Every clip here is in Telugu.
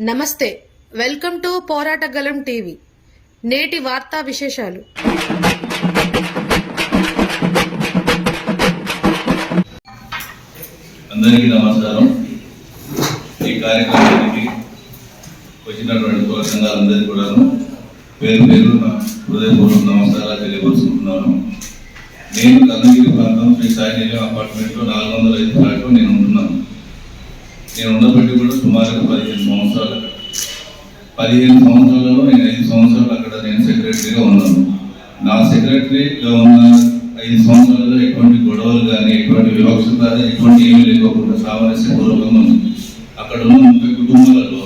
నమస్తే వెల్కమ్ టు పోరాటగలం టీవీ. నేటి వార్తా విశేషాలు. అందరికీ నమస్కారం. ఈ కార్యక్రమానికి వచ్చినటువంటి సంఘాలందరికీ కూడా పేరు పేరు హృదయపూర్వక నమస్కారాలు తెలియపరుచుకుంటున్నాను. నేను కన్నగిరి ప్రాంతం శ్రీ సాయి నిలయం అపార్ట్మెంట్లో నాలుగు వందల ఐదు ఫ్లాట్లో నేను ఉంటున్నాను. నేను ఉన్నప్పటికీ కూడా సుమారుగా పదిహేను పదిహేను సంవత్సరాలలో నేను ఐదు సంవత్సరాలు అక్కడ నేను సెక్రటరీగా ఉన్నాను. నా సెక్రటరీగా ఉన్న ఐదు సంవత్సరాలలో ఎటువంటి గొడవలు కానీ ఎటువంటి వివక్షత ఎటువంటి ఏమీ లేకోకుండా సామరస్యపూర్వకంగా ఉంది. అక్కడ ఉన్న ముప్పై కుటుంబాలలో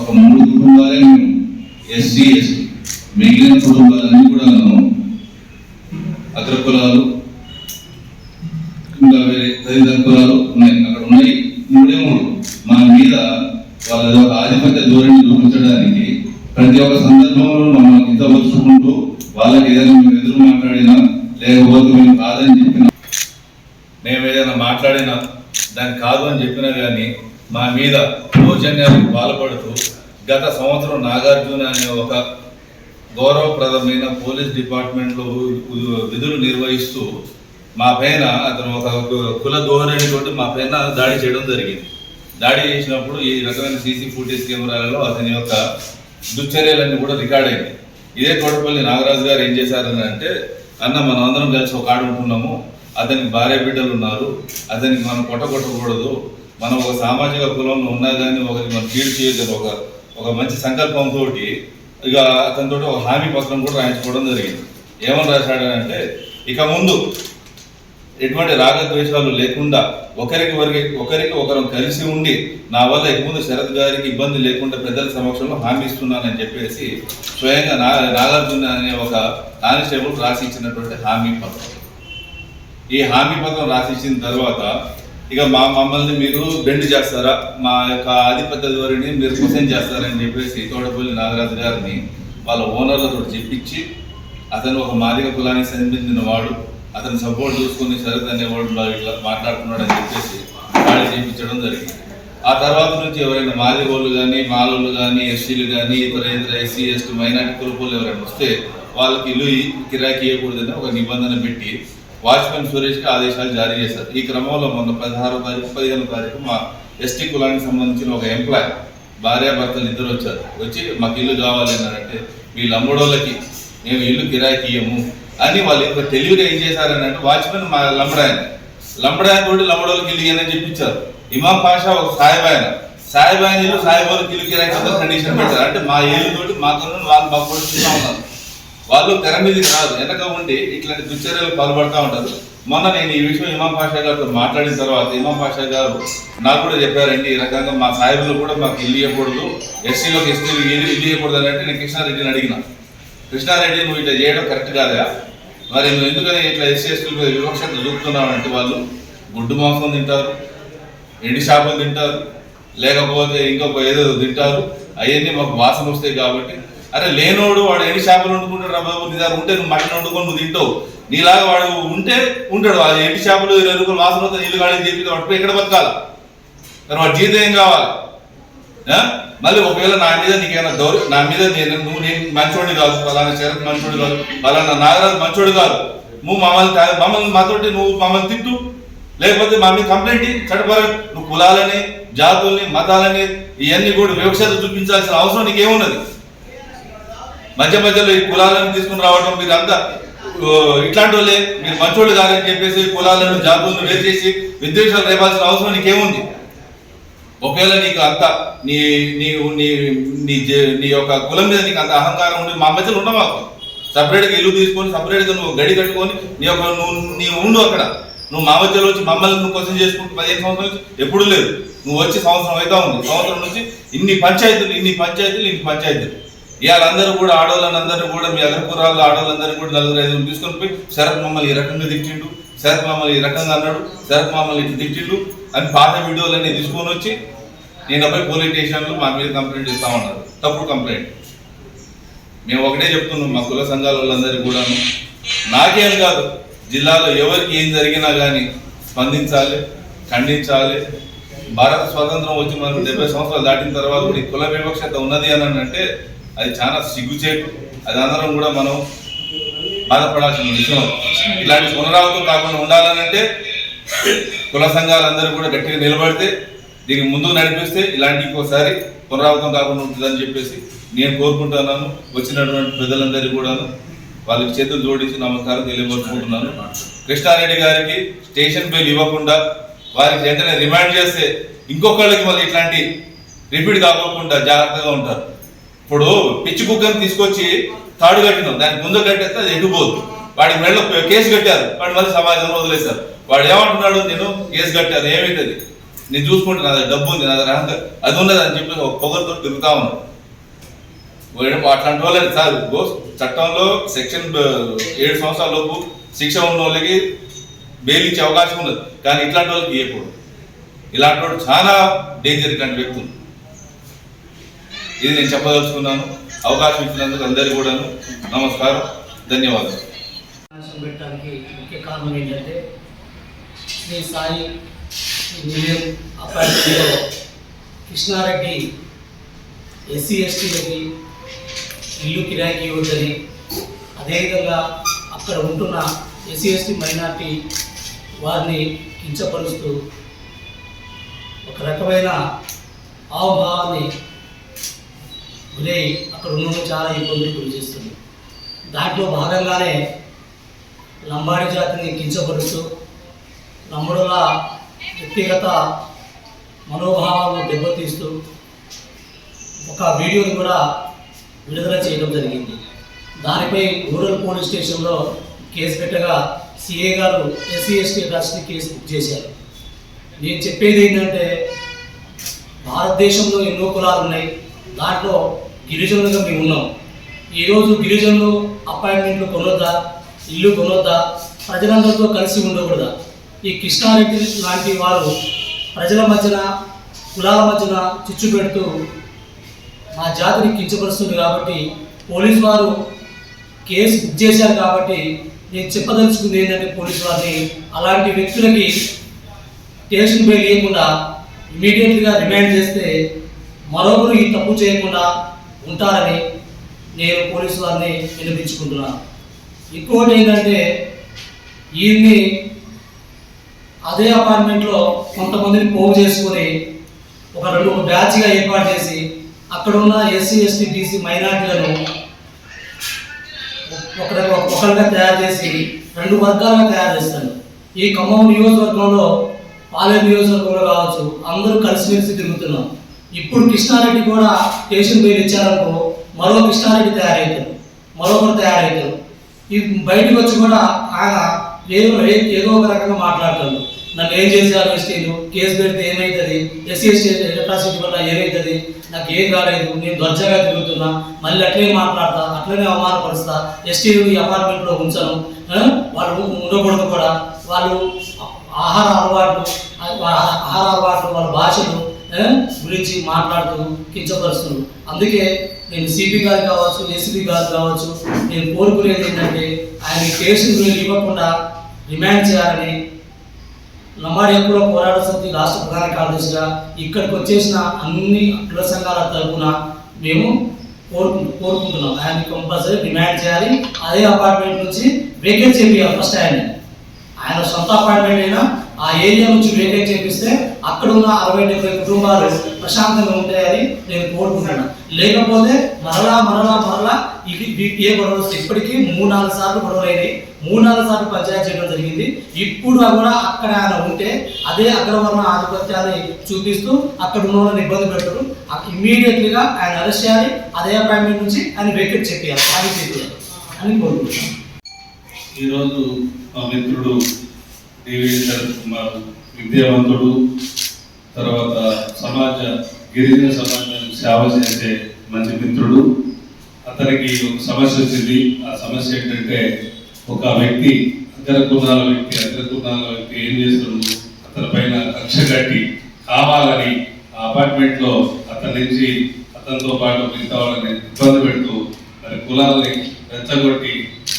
ఒక మూడు కుటుంబాలే మేము ఎస్సీ ఎస్టీ. మిగిలిన కుటుంబాలన్నీ కూడా అగ్ర కులాలు ఇంకా వేరే తదితర కులాలు ఉన్నాయి. అక్కడ ఉన్నాయి మూడే మూడు. మన మీద వాళ్ళ ఆధిపత్య ధోరణి చూపించడానికి ప్రతి ఒక్క సందర్భంలో మమ్మల్ని కించపరుచుకుంటూ వాళ్ళకి ఏదైనా మేము ఎదురు మాట్లాడినా లేకపోతే మేము కాదని చెప్పినా. మేము ఏదైనా మాట్లాడినా దాన్ని కాదు అని చెప్పినా కానీ మా మీద దౌర్జన్యాలకు పాల్పడుతూ గత సంవత్సరం నాగార్జున అనే ఒక గౌరవప్రదమైన పోలీస్ డిపార్ట్మెంట్లో విధులు నిర్వహిస్తూ మా పైన అతను ఒక కుల ధోరణితోటి మా పైన దాడి చేయడం జరిగింది. దాడి చేసినప్పుడు ఈ రకమైన సీసీ ఫుటేజ్ కెమెరాలలో అతని యొక్క దుశ్చర్యలన్నీ కూడా రికార్డ్ అయింది ఇదే తోటపల్లి నాగరాజు గారు ఏం చేశారని అంటే అన్న మనం అందరం కలిసి ఒక ఆడ ఉంటున్నాము. అతనికి భార్య బిడ్డలు ఉన్నారు. అతనికి మనం కొట్టగొట్టకూడదు మనం ఒక సామాజిక కులంలో ఉన్నా కానీ ఒకరికి మనం ఫీల్ చేయగలరు ఒక ఒక మంచి సంకల్పంతో ఇక అతనితో ఒక హామీ పత్రం కూడా రాయించుకోవడం జరిగింది. ఏమని రాశాడంటే ఇక ముందు ఎటువంటి రాగద్వేషాలు లేకుండా ఒకరికి వరకు ఒకరికి ఒకరు కలిసి ఉండి నా వల్ల ఎక్కువ ముందు శరత్ గారికి ఇబ్బంది లేకుండా పెద్దల సమక్షంలో హామీ ఇస్తున్నానని చెప్పేసి స్వయంగా నా నాగార్జున అనే ఒక కానిస్టేబుల్ రాసి ఇచ్చినటువంటి హామీ పత్రం. ఈ హామీ పత్రం రాసి ఇచ్చిన తర్వాత ఇక మా మమ్మల్ని మీరు బెండ్ చేస్తారా? మా యొక్క ఆధిపత్య ధోరణిని మీరు క్వశ్చన్ చేస్తారని చెప్పేసి తోటపల్లి నాగరాజు గారిని వాళ్ళ ఓనర్లతో చెప్పించి అతను ఒక మాదిగ కులానికి సంబంధించిన వాడు. అతను సపోర్ట్ చూసుకుని సరితనే అనేవాడు ఇట్లా మాట్లాడుతున్నాడు అని చెప్పేసి వాళ్ళు చేయించడం జరిగింది. ఆ తర్వాత నుంచి ఎవరైనా మాదిగోళ్ళు కానీ మాలోళ్ళు కానీ ఎస్సీలు కానీ ఇతర ఇతర ఎస్సీ ఎస్టీ మైనార్టీ కులపోళ్ళు ఎవరైనా వస్తే వాళ్ళకి ఇల్లు కిరాకి ఇవ్వకూడదని ఒక నిబంధన పెట్టి వాచ్మెన్ సురేష్కి ఆదేశాలు జారీ చేశారు. ఈ క్రమంలో మొన్న పదహారో తారీఖు పదిహేనో తారీఖు మా ఎస్టీ కులానికి సంబంధించిన ఒక ఎంప్లాయ్ భార్యాభర్తలు ఇద్దరు వచ్చారు. వచ్చి మాకు ఇల్లు కావాలి అన్నారంటే వీళ్ళు అమ్మడోళ్ళకి మేము ఇల్లు కిరాయికి ఇయ్యము. అని వాళ్ళు ఇంకా తెలివిగా ఏం చేశారని అంటే వాచ్మెన్ మా లంబడాయన. లంబడాయన కూడా లంబడోళ్ళకి ఇల్లు చెప్పించారు. ఇమాం పాషా ఒక సాయిబాయన. సాయిబాయన ఇల్లు సాయిబాబుకి ఇల్లు కిరాయి కండిషన్ పెట్టారు. అంటే మా ఇల్లు తోటి మా కన్ను వాళ్ళు మాకు కొడుతున్నా ఉన్నారు. వాళ్ళు తెర మీదకి రాదు వెనక ఉండి ఇట్లాంటి దుశ్చర్యలు పాల్పడుతూ ఉంటారు. మొన్న నేను ఈ విషయం ఇమాం పాషా గారితో మాట్లాడిన తర్వాత ఇమాం పాషా గారు నాకు కూడా చెప్పారండి ఈ రకంగా మా సాయిబులు కూడా మాకు ఇల్లు ఇవ్వకూడదు ఎస్సీలోకి ఎస్టీలు ఇల్లు ఇల్లు ఇవ్వకూడదు అని అంటే నేను కృష్ణారెడ్డిని అడిగిన. కృష్ణారెడ్డి నువ్వు ఇట్లా చేయడం కరెక్ట్ కాదా మరి నువ్వు ఎందుకని ఇట్లా ఎస్సీ ఎస్టీలు వివక్షత చూపుతున్నావు అంటే వాళ్ళు? గుడ్డు మాంసం తింటారు ఎండి చేపలు తింటారు లేకపోతే ఇంకొక ఏదో తింటారు అవన్నీ మాకు వాసన వస్తాయి కాబట్టి. అరే లేనోడు వాడు ఎన్ని చేపలు వండుకుంటాడు రా బాబు నీ దగ్గర ఉంటే నువ్వు మటన్ వండుకొని నువ్వు తింటావు. నీలాగా వాడు ఉంటే ఉంటాడు అది ఎండి చేపలు ఇరవై రూపాయలు వాసన వస్తే నీళ్ళు కాడని చెప్పి వాడు ఎక్కడ బతకాలి? మరి వాడు జీతం ఏం కావాలి? మళ్ళీ ఒకవేళ నా మీద నీకేమైనా దౌర్ నా మీద నేను నువ్వు నేను మంచోడి కాదు ఫలానా శరత్ మంచోడి కాదు పలానా నాగరాజు మంచోడి కాదు. నువ్వు మమ్మల్ని మమ్మల్ని మాతోటి నువ్వు మమ్మల్ని తిట్టు లేకపోతే మా మీద కంప్లైంట్ ఇయ్యి. చట్టపర నువ్వు కులాలని జాతుల్ని మతాలని ఇవన్నీ కూడా వివక్షత చూపించాల్సిన అవసరం నీకేమున్నది? మధ్య మధ్యలో ఈ కులాలను తీసుకుని రావడం మీరు అంతా ఇట్లాంటి వాళ్ళే మీరు మంచోళ్ళు కాదని చెప్పేసి కులాలను జాతులను వేసేసి విద్వేషాలు రేపాల్సిన అవసరం నీకేముంది? ఒకవేళ నీకు అంత నీ నీ నీ నీ నీ యొక్క కులం మీద నీకు అంత అహంకారం ఉండి మా మధ్యలో ఉండమాకు సపరేట్గా ఇల్లు తీసుకొని సపరేట్గా నువ్వు గడి కట్టుకొని నీ యొక్క నువ్వు నీ ఉండు అక్కడ. నువ్వు మా మధ్యలో వచ్చి మమ్మల్ని నువ్వు క్వశ్చన్ చేసుకుంటూ పదిహేను సంవత్సరాల నుంచి ఎప్పుడు లేదు నువ్వు వచ్చి సంవత్సరం అవుతా ఉంది. సంవత్సరం నుంచి ఇన్ని పంచాయతీలు ఇన్ని పంచాయతీలు ఇన్ని పంచాయతీలు. ఇవాళ కూడా ఆడవాళ్ళందరినీ కూడా మీ అగ్రపురాలు ఆడవాళ్ళందరూ కూడా నలుగురు ఐదు తీసుకొని పోయి శరత్ మమ్మల్ని ఈ రకంగా తిట్టిండు. శరత్ మమ్మల్ని ఈ రకంగా అన్నాడు. శరత్ మమ్మల్ని ఇటు తిట్టిండు. అని పాత వీడియోలన్నీ తీసుకొని వచ్చి నేను పోయి పోలీస్ స్టేషన్లో మా మీద కంప్లైంట్ ఇస్తా ఉన్నారు. తప్పుడు కంప్లైంట్. మేము ఒకటే చెప్తున్నాం మా కుల సంఘాల వాళ్ళందరికీ కూడాను. నాకేం కాదు జిల్లాలో ఎవరికి ఏం జరిగినా కానీ స్పందించాలి ఖండించాలి. భారత స్వాతంత్రం వచ్చి మనకు డెబ్బై సంవత్సరాలు దాటిన తర్వాత కూడా ఈ కుల వివక్షత ఉన్నది అని అంటే అది చాలా సిగ్గుచేటు. అది అందరం కూడా మనం బాధపడాల్సిన విషయం. ఇలాంటి పునరావృతం కాకుండా ఉండాలని అంటే కుల సంఘాలందరూ కూడా గట్టిగా నిలబడితే దీనికి ముందుకు నడిపిస్తే ఇలాంటి ఇంకోసారి పునరావృతం కాకుండా ఉంటుందని చెప్పేసి నేను కోరుకుంటున్నాను. వచ్చినటువంటి పెద్దలందరికీ కూడాను వాళ్ళకి చేతులు జోడించి నమస్కారం తెలియపరుచుకుంటున్నాను. కృష్ణారెడ్డి గారికి స్టేషన్ బెయిల్ ఇవ్వకుండా వారికి వెంటనే రిమాండ్ చేస్తే ఇంకొకళ్ళకి మళ్ళీ ఇట్లాంటి రిపీట్ కాకోకుండా జాగ్రత్తగా ఉంటారు. ఇప్పుడు పిచ్చి కుక్కని తీసుకొచ్చి తాడు కట్టినాం. దానికి ముందు కట్టేస్తే అది ఎగిపోదు వాడికి మెడలో కేసు కట్టారు. వాడు మళ్ళీ సమాజంలో వదిలేశారు. వాడు ఏమంటున్నాడు? నేను కేసు కట్టాను ఏమైతుంది? నేను చూసుకుంటే నా డబ్బు ఉంది నా దగ్గర అది ఉన్నది అని చెప్పి ఒక పొగరుతో తిరుగుతా ఉన్నాడు. అట్లాంటి వాళ్ళని సార్ చట్టంలో సెక్షన్ ఏడు సంవత్సరాల లోపు శిక్ష ఉన్న వాళ్ళకి బెయిల్ ఇచ్చే అవకాశం ఉన్నది. కానీ ఇట్లాంటి వాళ్ళకి ఇవ్వకూడదు ఇలాంటి వాళ్ళు చాలా డేంజర్ ఇట్లాంటి వ్యక్తులు. ఇది నేను చెప్పదలుచుకున్నాను. అవకాశం ఇచ్చినందుకు అందరికీ కూడాను నమస్కారం. ధన్యవాదాలు. పెట్టడానికి ముఖ్య కారణం ఏంటంటే శ్రీ సాయి నిలయం అపార్ట్మెంట్లో కృష్ణారెడ్డి ఎస్సీ ఎస్టీలకి ఇల్లు కిరాయికి ఇవ్వద్దని అదేవిధంగా అక్కడ ఉంటున్న ఎస్సీ ఎస్టీ మైనార్టీ వారిని కించపరుస్తూ ఒక రకమైన హావభావాన్ని గురై అక్కడ ఉన్న చాలా ఇబ్బందులు గురి చేస్తుంది దాంట్లో భాగంగానే లంబాడి జాతిని కించపరుస్తూ తమ్ముడుల వ్యక్తిగత మనోభావాలను దెబ్బతీస్తూ ఒక వీడియోని కూడా విడుదల చేయడం జరిగింది. దానిపై రూరల్ పోలీస్ స్టేషన్లో కేసు పెట్టగా సిఏ గారు ఎస్సీ ఎస్టీ ట్రస్ట్ని కేసు బుక్ చేశారు. నేను చెప్పేది ఏంటంటే భారతదేశంలో ఎన్నో కులాలు ఉన్నాయి. దాంట్లో గిరిజనులుగా మేము ఉన్నాం. ఈరోజు గిరిజనులు అపాయింట్మెంట్లు కొనొద్దా? ఇల్లు కొనొద్దా? ప్రజలందరితో కలిసి ఉండకూడదా? ఈ కృష్ణారెడ్డి లాంటి వారు ప్రజల మధ్యన కులాల మధ్యన చిచ్చు పెడుతూ మా జాతిని కించపరుస్తుంది కాబట్టి పోలీస్ వారు కేసు బుక్ చేశారు కాబట్టి నేను చెప్పదలుచుకుంది ఏంటంటే పోలీస్ వారిని. అలాంటి వ్యక్తులకి స్టేషన్ బెయిల్ ఇవ్వకుండా ఇమీడియట్గా రిమాండ్ చేస్తే మరొకరు ఈ తప్పు చేయకుండా ఉంటారని నేను పోలీసు వారిని వినిపించుకుంటున్నాను ఇంకోటి ఏంటంటే ఈయన్ని అదే అపార్ట్మెంట్లో కొంతమందిని పోగు చేసుకొని ఒక రెండు ఒక బ్యాచ్గా ఏర్పాటు చేసి అక్కడ ఉన్న ఎస్సీ ఎస్టీ బీసీ మైనార్టీలను ఒకరి ఒకరిగా తయారు చేసి రెండు వర్గాలుగా తయారు చేస్తాను ఈ ఖమ్మం నియోజకవర్గంలో పాలేరు నియోజకవర్గంలో కావచ్చు అందరూ కలిసిమెలిసి తిరుగుతున్నాం. ఇప్పుడు కృష్ణారెడ్డి కూడా స్టేషన్ పేరు ఇచ్చారనుకో మరో కృష్ణారెడ్డి తయారవుతారు మరొకరు తయారవుతారు ఈ బయటకు వచ్చి కూడా ఆయన ఏదో ఏదో ఒక రకంగా మాట్లాడతాడు నాకు ఏం చేశారు ఎస్టీలు కేసు పెడితే ఏమవుతుంది ఎస్సీ ఎస్టీ ఎలక్ట్రాసిటీ వల్ల ఏమవుతుంది నాకు ఏం కాలేదు నేను దర్జాగా తిరుగుతున్నా. మళ్ళీ అట్లే మాట్లాడతా అట్లనే అవమానపరుస్తా. ఎస్టీలు ఈ అపార్ట్మెంట్లో ఉంచను. వాళ్ళు ఉండకూడదు కూడా. వాళ్ళు ఆహార అలవాట్లు వాళ్ళ ఆహార అలవాట్లు వాళ్ళ భాషలు గురించి మాట్లాడుతూ కించపరుస్తున్నారు. అందుకే నేను సిపి గారు కావచ్చు ఎస్పీ గారు కావచ్చు నేను కోరుకునేది ఏంటంటే ఆయన కేసులు ఇవ్వకుండా రిమాండ్ చేయాలని లంబాడి హక్కుల పోరాట సమితి రాష్ట్ర ప్రధాన కార్యదర్శిగా ఇక్కడికి వచ్చేసిన అన్ని కుల సంఘాల తరఫున మేము కోరుకు కోరుకుంటున్నాం. ఆయన కంపల్సరీ డిమాండ్ చేయాలి. అదే అపార్ట్మెంట్ నుంచి వేకెట్ చేయాలి ఫస్ట్ ఆయన ఆయన సొంత అపార్ట్మెంట్ అయినా ఆ ఏరియా నుంచి వేకెట్ చేపిస్తే అక్కడ ఉన్న అరవై డెబ్బై కుటుంబాలు ప్రశాంతంగా ఉంటాయని నేను కోరుకుంటున్నాను. లేకపోతే మరలా మరలా మరలా ఇది వీటికి ఏ గొడవలు వస్తాయి ఇప్పటికీ మూడు నాలుగు సార్లు గొడవలు అయినాయి. మూడు నాలుగు సార్లు పంచాయతీ చేయడం జరిగింది. ఇప్పుడు కూడా అక్కడ ఆయన ఉంటే అదే అగ్రవర్ణ ఆధిపత్యాన్ని చూపిస్తూ అక్కడ ఉన్న వాళ్ళని ఇబ్బంది పెట్టరు ఇమీడియట్లీగా ఆయన అరెస్ట్ చేయాలి. అదే అపాయింట్మెంట్ నుంచి ఆయన వెకెట్ చెప్పేయాలి ఖాళీ చెప్పేయాలి అని కోరుకుంటున్నాను. ఈరోజు మా మిత్రుడు కుమార్ విద్యావంతుడు తర్వాత సమాజ గిరిజన సమాజ సేవ చేసే మంచి మిత్రుడు. అతనికి ఒక సమస్య వచ్చింది. ఆ సమస్య ఏంటంటే ఒక వ్యక్తి అగ్ర కుణాల వ్యక్తి అగ్ర కులాల వ్యక్తి ఏం చేస్తున్నాడు అతని పైన కక్ష కట్టి కావాలని ఆ అపార్ట్మెంట్లో అతని నుంచి అతనితో పాటు మిగతా వాళ్ళని ఇబ్బంది పెడుతూ మరి కులాలని రెచ్చగొట్టి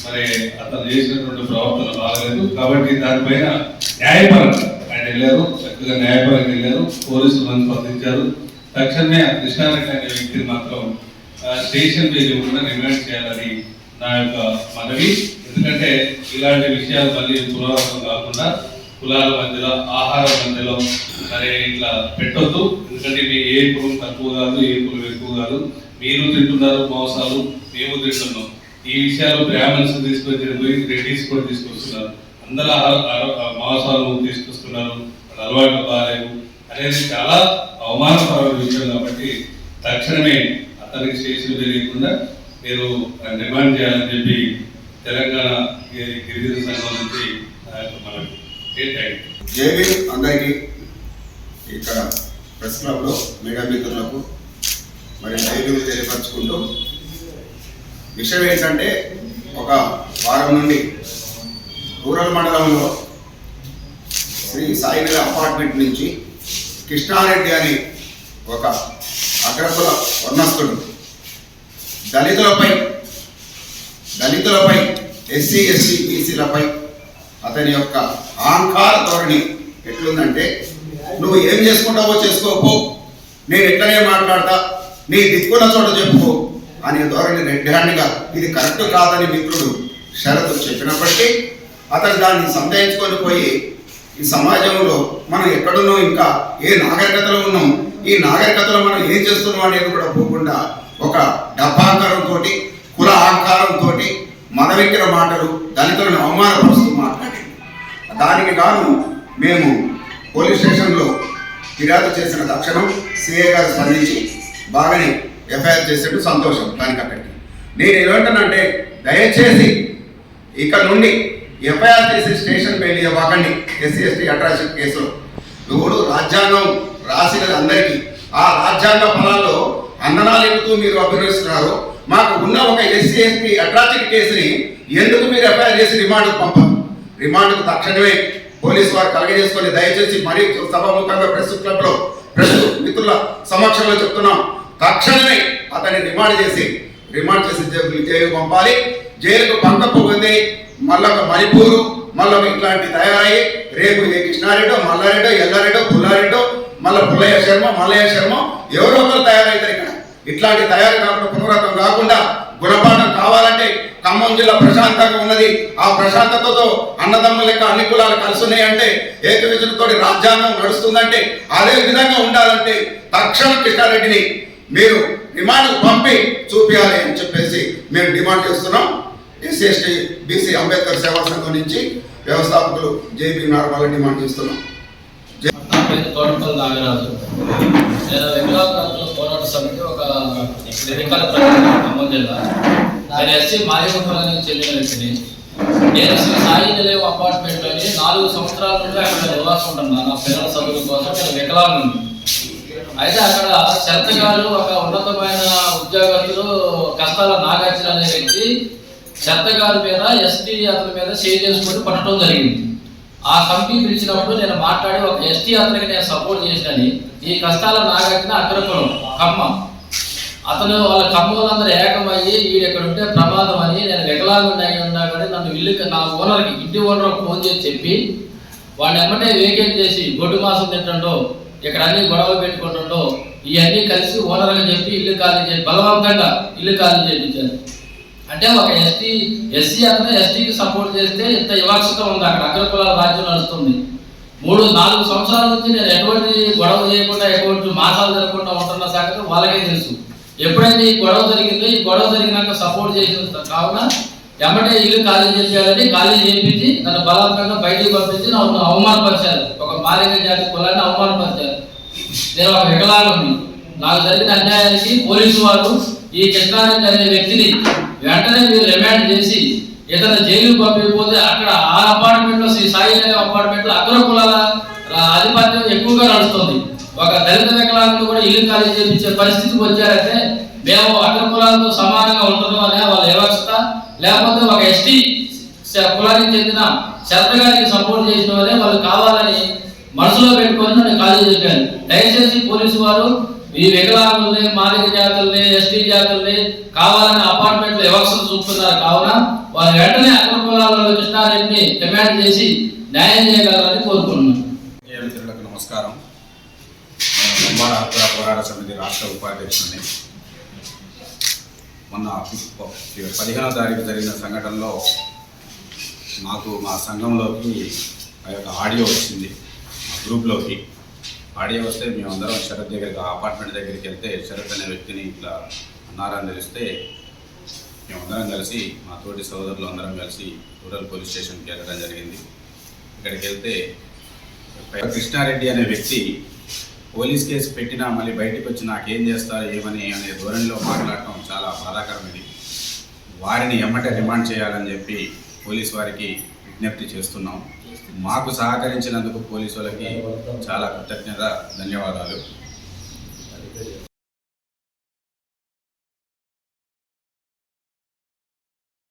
మరి అతను చేసినటువంటి ప్రవర్తన బాగలేదు. కాబట్టి దానిపైన న్యాయపరంగా ఆయన వెళ్ళారు. చక్కగా న్యాయపరంగా వెళ్ళారు. పోలీసులు మంది స్పందించారు. తక్షణమే ఆ కృష్ణారెడ్డి అనే వ్యక్తిని మాత్రం స్టేషన్ పేరు కూడా రిమాండ్ చేయాలని నా యొక్క మనవి. ఎందుకంటే ఇలాంటి విషయాలు మళ్ళీ పునరావృతం కాకుండా కులాల మధ్యలో ఆహార మధ్యలో మరి ఇట్లా పెట్టొద్దు. ఎందుకంటే మీ ఏ కులం తక్కువ కాదు ఏ కులం ఎక్కువ కాదు. మీరు తింటున్నారు మాంసాలు మేము తింటున్నాం. ఈ విషయాలు బ్రాహ్మణ్స్ తీసుకొచ్చి రెడ్డిస్ కూడా తీసుకొస్తున్నారు. అందరూ ఆహార- మోసాలు మాంసాలు తీసుకొస్తున్నారు. అది అలవాటు బాగాలేవు అనేది చాలా అవమానపరమైన విషయం కాబట్టి తక్షణమే అతనికి స్టేషన్ తెలియకుండా మీరు డిమాండ్ చేయాలని చెప్పి తెలంగాణ గిరిజన సంఘం నుంచి ఆ జేబీ అందరికీ ఇక్కడ ప్రెస్ క్లబ్లో మీడియా మిత్రులకు మరి జైలు తెలియపరచుకుంటూ విషయం ఏంటంటే ఒక వారం నుండి రూరల్ మండలంలో శ్రీ సాయినగర్ అపార్ట్మెంట్ నుంచి కృష్ణారెడ్డి అని ఒక అగ్రకుల వర్ణస్థుడు దళితులపై దళితులపై ఎస్సీ ఎస్సీ బీసీలపై అతని యొక్క అహంకార ధోరణి ఎట్లుందంటే నువ్వు ఏం చేసుకుంటావో చేసుకోకు నేను ఎట్లనే మాట్లాడతా. నీ దిక్కున్న చోట చెప్పుకో అనే ధోరణి రెడ్ హ్యాండ్గా ఇది కరెక్ట్ కాదని మిత్రుడు శరత్ చెప్పినప్పటికీ అతను దాన్ని సందేహించుకొని పోయి ఈ సమాజంలో మనం ఎక్కడున్నాం ఇంకా ఏ నాగరికతలో ఉన్నాం ఈ నాగరికతలో మనం ఏం చేస్తున్నాం అనేది కూడా పోకుండా ఒక డబ్బాంకరంతో కుల అహంకారంతో మదవెక్కిన మాటలు దళితులను అవమానపరుస్తూ మాట్లాడి దానికి గాను మేము పోలీస్ స్టేషన్లో ఫిర్యాదు చేసిన తక్షణం సిఏ గారు స్పందించి బాగానే ఎఫ్ఐఆర్ చేసేట్టు సంతోషం దానికి అక్కడికి నేను ఏమంటానంటే దయచేసి ఇక్కడ నుండి ఎఫ్ఐఆర్ చేసి స్టేషన్ వెళ్ళి ఇవ్వకండి ఎస్సీ ఎస్టీ అట్రాక్షన్ కేసులో. ఎవడు రాజ్యాంగం రాసినది అందరికీ ఆ రాజ్యాంగ ఫలాల్లో అందనాలు ఎందుకు మీరు అభినందిస్తున్నారు? మాకు ఉన్న ఒక ఎస్సీ ఎస్టీ అట్రాసిటీ కేసుని ఎందుకు మీరు ఎఫ్ఐఆర్ చేసి రిమాండ్కు పంపారు? రిమాండ్కు తక్షణమే పోలీసు వారు కలగజేసుకొని దయచేసి మరీ సభాముఖంగా ప్రెస్ క్లబ్లో ప్రెస్ మిత్రుల సమక్షంలో చెప్తున్నాం. తక్షణమే అతన్ని రిమాండ్ చేసి రిమాండ్ చేసి జైలు జైలుకు పంపాలి. జైలుకు పంపకపోతే మళ్ళొక మణిపూరు మళ్ళొక ఇట్లాంటి తయారయ్యి రేపు ఏ కృష్ణారెడ్డో మల్లారెడ్డో ఎల్లారెడ్డో పుల్లారెడ్డో మళ్ళీ పుల్లయ్య శర్మ మల్లయ్య శర్మ ఎవరో ఒకరు తయారవుతారు ఇక్కడ. ఇట్లాంటి తయారు కాకుండా పునరావృతం కాకుండా గుణపాఠం కావాలంటే ఖమ్మం జిల్లా ప్రశాంతంగా ఉన్నది. ఆ ప్రశాంతతతో అన్నదమ్ముల యొక్క అన్ని కులాలు కలుసున్నాయంటే ఏకవిజులతో రాజ్యాంగం నడుస్తుందంటే అదే విధంగా ఉండాలంటే తక్షణం కృష్ణారెడ్డిని మీరు డిమాండ్ పంపి చూపించాలి అని చెప్పేసి మేము డిమాండ్ చేస్తున్నాం. ఎస్సీ ఎస్టీ బీసీ అంబేద్కర్ సేవా సంఘం నుంచి వ్యవస్థాపకులు జేబీ నార్మల్ డిమాండ్ చేస్తున్నాం. తోటపల్లి నాగరాజు. నేను వికలాంగుల పోరాట సమితి ఒక ఎన్నికల ఖమ్మం జిల్లా. నేను ఎస్సీ మాయకులానికి చెందిన వ్యక్తిని. నేను శ్రీ సాయి నిలయం నాలుగు సంవత్సరాల నుండి అక్కడ నివాసం ఉంటున్నాను నా పిల్లల చదువుల కోసం నేను వికలాంగుని. అయితే అక్కడ శరత్ గారు ఒక ఉన్నతమైన ఉద్యోగస్తులు కష్టాల నాగార్జున అనే వ్యక్తి చెత్తగారి మీద ఎస్టీ అతని మీద షేర్ చేసుకుంటూ పట్టడం జరిగింది. ఆ కమిటీ పిలిచినప్పుడు నేను మాట్లాడి ఒక ఎస్టీ అతనికి నేను సపోర్ట్ చేసినని ఈ కష్టాల నాగార్జున అగ్రకులం కమ్మ. అతను వాళ్ళ కమ్మలందరూ ఏకమయ్యి వీడు ఎక్కడ ఉంటే ప్రమాదం అని నేను వికలాంగుని అయి ఉన్నా కానీ నన్ను ఇల్లు నా ఓనర్కి ఇంటి ఓనర్ ఫోన్ చేసి చెప్పి వాడిని ఎమ్మటే వేకెట్ చేసి గొడ్డు మాసం తింటుండో ఇక్కడ అన్ని గొడవలు పెట్టుకుంటుండో ఇవన్నీ కలిసి ఓనర్గా చెప్పి ఇల్లు ఖాళీ చేసి బలవంతంగా ఇల్లు ఖాళీ చేయించారు అంటే ఒక ఎస్టీ ఎస్సీ అతను ఎస్టీకి సపోర్ట్ చేస్తే ఇంత వివక్షత ఉంది అక్కడ? అగ్రకులాల రాజ్యం నడుస్తుంది. మూడు నాలుగు సంవత్సరాల నుంచి నేను ఎటువంటి గొడవ చేయకుండా ఎటువంటి మాసాలు జరగకుండా ఉంటున్న సంగతి వాళ్ళకే తెలుసు. ఎప్పుడైతే ఈ గొడవ జరిగిందో ఈ గొడవ జరిగినాక సపోర్ట్ చేసిన కావున ఎమ్మటే ఇల్లు ఖాళీ చేయాలని ఖాళీ చేయించి నన్ను బలవంతంగా బయటికి పంపించి నన్ను అవమానపరిచారు. ఒక మాలిక జాతి కులాన్ని అవమానపరిచారు. నేను ఒక వికలాంగుని నాకు జరిగిన అన్యాయానికి పోలీసు వాళ్ళు ఈ కృష్ణారెడ్డి అనే వ్యక్తిని వెంటనే మీరు రిమాండ్ చేసి ఇతను జైలు పంపిపోతే అక్కడ ఆ అపార్ట్మెంట్లో శ్రీ సాయి అనే అపార్ట్మెంట్లో అగ్ర కులాల ఆధిపత్యం ఎక్కువగా నడుస్తుంది. ఒక దళిత వికలాంగులు కూడా ఇల్లు ఖాళీ చేయించే పరిస్థితికి వచ్చారంటే మేము అగ్ర కులాలతో సమానంగా ఉండడం అనే వాళ్ళ వ్యవస్థ లేకపోతే ఒక ఎస్టీ కులానికి చెందిన శరత గారికి సపోర్ట్ చేసిన వాళ్ళే వాళ్ళు కావాలని మనసులో పెట్టుకొని నేను ఖాళీ చెప్పాను దయచేసి పోలీసు వారు ఈ వికలాంగుల్ని మాలిక జాతుల్ని ఎస్టీ జాతుల్ని కావాలని అపార్ట్మెంట్లు లో చూపుతున్నారు కావున వారు వెంటనే అగ్ర కులాలలో కృష్ణారెడ్డిని డిమాండ్ చేసి న్యాయం చేయగలరని కోరుకుంటున్నాను నమస్కారం. హక్కుల పోరాట సమితి రాష్ట్ర ఉపాధ్యక్షుడిని మొన్న పదిహేనో తారీఖు జరిగిన సంఘటనలో మాకు మా సంఘంలోకి ఆ యొక్క ఆడియో వచ్చింది. గ్రూప్లోకి. ఆడియో వస్తే మేమందరం శరత్ దగ్గరికి అపార్ట్మెంట్ దగ్గరికి వెళ్తే శరత్ అనే వ్యక్తిని ఇట్లా అన్నారని తెలిస్తే మేమందరం కలిసి మా తోటి సోదరులు అందరం కలిసి రూరల్ పోలీస్ స్టేషన్కి వెళ్ళడం జరిగింది. ఇక్కడికి వెళ్తే కృష్ణారెడ్డి అనే వ్యక్తి పోలీస్ కేసు పెట్టినా మళ్ళీ బయటకు వచ్చి నాకేం చేస్తారు ఏమని అనే ధోరణిలో మాట్లాడటం చాలా బాధాకరమైనది. వారిని ఎమ్మటే రిమాండ్ చేయాలని చెప్పి పోలీస్ వారికి విజ్ఞప్తి చేస్తున్నాం. మాకు సహకరించినందుకు పోలీసు వాళ్ళకి చాలా కృతజ్ఞత ధన్యవాదాలు.